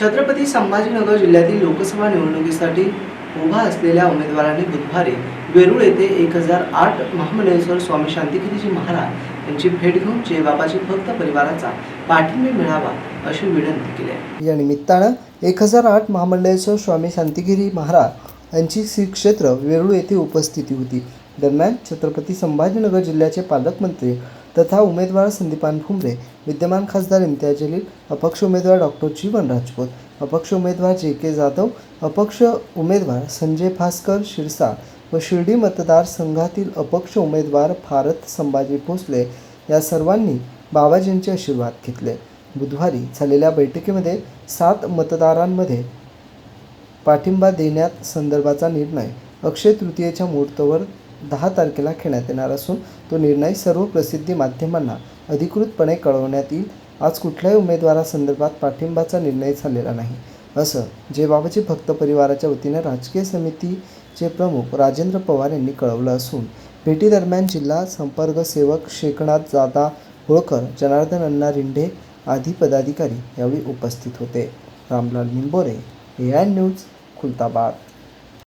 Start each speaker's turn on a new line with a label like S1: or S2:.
S1: छत्रपती संभाजीनगर जिल्ह्यातील लोकसभा निवडणुकीसाठी उभा असलेल्या उमेदवारांनी बुधवारी वेरूळ येथे एक हजार आठ महामंडळेश्वर स्वामी शांतिगिरीजी महाराज यांची भेट घेऊन जयबाबाजी भक्त परिवाराचा पाठिंबा मिळावा अशी विनंती केली आहे.
S2: या निमित्तानं एक हजार आठ महामंडळेश्वर स्वामी शांतिगिरी महाराज यांची श्री क्षेत्र वेरूळ येथे उपस्थिती होती. दरम्यान छत्रपती संभाजीनगर जिल्ह्याचे पालकमंत्री तथा उमेदवार संदीपान भुमरे विद्यमान खासदार इम्तियाज जलील अपक्ष उमेदवार डॉक्टर जीवन राजपूत अपक्ष उमेदवार जे के जाधव अपक्ष उमेदवार संजय भास्कर शिरसा व शिर्डी मतदारसंघातील अपक्ष उमेदवार भारत संभाजी भोसले या सर्वांनी बाबाजींचे आशीर्वाद घेतले. बुधवारी झालेल्या बैठकीमध्ये सात मतदारांमध्ये पाठिंबा देण्यात संदर्भाचा निर्णय अक्षय तृतीयेच्या मुहूर्तावर दहा तारखेला घेण्यात येणार असून तो निर्णय सर्व प्रसिद्धी माध्यमांना अधिकृतपणे कळवण्यात येईल. आज कुठल्याही उमेदवारासंदर्भात पाठिंबाचा निर्णय झालेला नाही. असं जे बाबाजी भक्त परिवाराच्या वतीनं राजकीय समितीचे प्रमुख राजेंद्र पवार यांनी कळवलं असून भेटीदरम्यान जिल्हा संपर्क सेवक शेखनाथ जादा होळकर जनार्दन अण्णा रिंढे आदी पदाधिकारी यावेळी उपस्थित होते. Ramlal Nimbore A I news Khultabad.